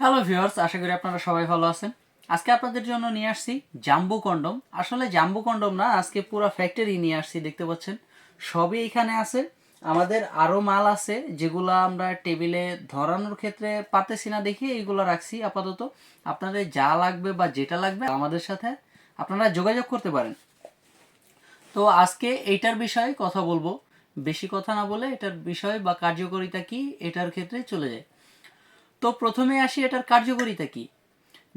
Hello viewers আশা করি আপনারা সবাই ভালো আছেন। আজকে আপনাদের জন্য নিয়ে আসছি জাম্বু কন্ডম। আসলে জাম্বু কন্ডম না, আজকে পুরো ফ্যাক্টরি নিয়ে আসছি, দেখতে পাচ্ছেন? সবই এখানে আছে। আমাদের আরও মাল আছে, যেগুলো আমরা টেবিলে ধরানোর ক্ষেত্রে পারতেছি না দেখি এইগুলো রাখছি আপাতত। আপনাদের যা লাগবে বা যেটা লাগবে আমাদের সাথে আপনারা যোগাযোগ করতে পারেন। তো আজকে এইটার বিষয়ে কথা বলব। বেশি কথা না বলে এটার বিষয় বা কার্যকারিতা কি, এটার ক্ষেত্রে চলে যায়। তো প্রথমে আসি এটার কার্যকারিতা কি?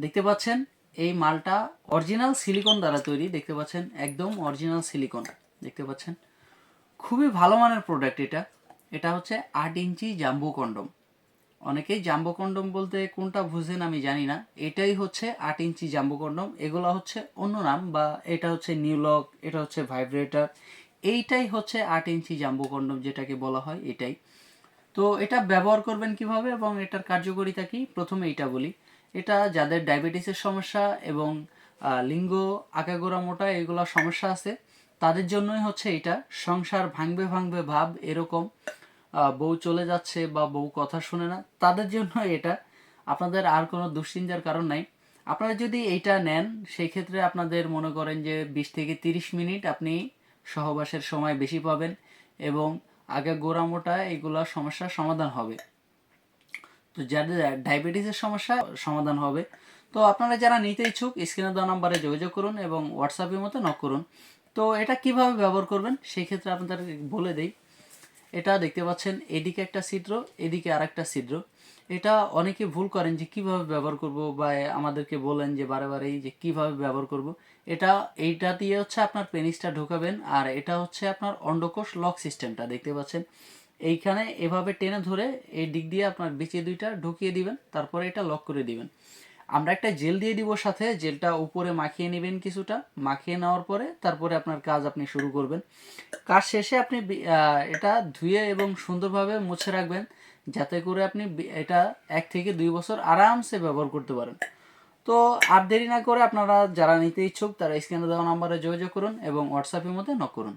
দেখতে পাচ্ছেন, এই মালটা অরিজিনাল সিলিকন দ্বারা তৈরি। দেখতে পাচ্ছেন, একদম অরিজিনাল সিলিকন দেখতে পাচ্ছেন, খুবই ভালো মানের প্রোডাক্ট এটা। এটা হচ্ছে আট ইঞ্চি জাম্বু কন্ডম। অনেকেই জাম্বো কন্ডম বলতে কোনটা বুঝেন আমি জানি না। এটাই হচ্ছে আট ইঞ্চি জাম্বো কন্ডম। এগুলো হচ্ছে অন্য নাম বা এটা হচ্ছে নিউলক এটা হচ্ছে ভাইব্রেটার এইটাই হচ্ছে আট ইঞ্চি জাম্বো কন্ডম যেটাকে বলা হয় এটাই। তো এটা ব্যবহার করবেন কীভাবে এবং এটার কার্যকারিতা কি? প্রথমে এটা বলি। এটা যাদের ডায়াবেটিসের সমস্যা এবং লিঙ্গ আকাগোড়া মোটা এগুলো সমস্যা আছে, তাদের জন্যই হচ্ছে এটা। সংসার ভাঙবে ভাঙবে ভাব এরকম বউ চলে যাচ্ছে বা বউ কথা শুনে না, তাদের জন্য এটা। আপনাদের আর কোনো দুশ্চিন্তার কারণ নাই। আপনারা যদি এইটা নেন সেই ক্ষেত্রে আপনাদের মনে করেন যে বিশ থেকে তিরিশ মিনিট আপনি সহবাসের সময় বেশি পাবেন এবং আগে গোড়া মোটা এগুলা সমস্যার সমাধান হবে। তো যাদের ডায়াবেটিসের সমস্যা, সমাধান হবে। তো আপনারা যারা নিতে ইচ্ছুক, স্ক্রিনে দেওয়া নাম্বারে যোগাযোগ করুন এবং হোয়াটসঅ্যাপের মতো নক করুন। তো এটা কীভাবে ব্যবহার করবেন, সেই ক্ষেত্রে আপনাদের বলে দেই। এটা দেখতে পাচ্ছেন, এদিকে একটা ছিদ্র, এদিকে আর একটা ছিদ্র। এটা অনেকে ভুল করেন যে কীভাবে ব্যবহার করব বা আমাদেরকে বলেন যে বারে বারেই যে কীভাবে ব্যবহার করব। এটা, এইটা দিয়ে হচ্ছে আপনার পেনিসটা ঢোকাবেন আর এটা হচ্ছে আপনার অন্ডকোষ লক সিস্টেমটা, দেখতে পাচ্ছেন। এইখানে এভাবে টেনে ধরে এই দিক দিয়ে আপনার বিচে দুইটা ঢুকিয়ে দিবেন, তারপরে এটা লক করে দিবেন। আমরা একটা জেল দিয়ে দিব সাথে, জেলটা উপরে মাখিয়ে নেবেন কিছুটা। মাখিয়ে নেওয়ার পরে তারপরে আপনার কাজ আপনি শুরু করবেন। কাজ শেষে আপনি এটা ধুয়ে এবং সুন্দরভাবে মুছে রাখবেন যাতে করে আপনি এটা এক থেকে দুই বছর আরামসে ব্যবহার করতে পারেন। তো আর দেরি না করে আপনারা যারা নিতে ইচ্ছুক তারা স্ক্রিনে দেওয়া নাম্বারে যোগাযোগ করুন এবং হোয়াটসঅ্যাপের মধ্যে নক করুন।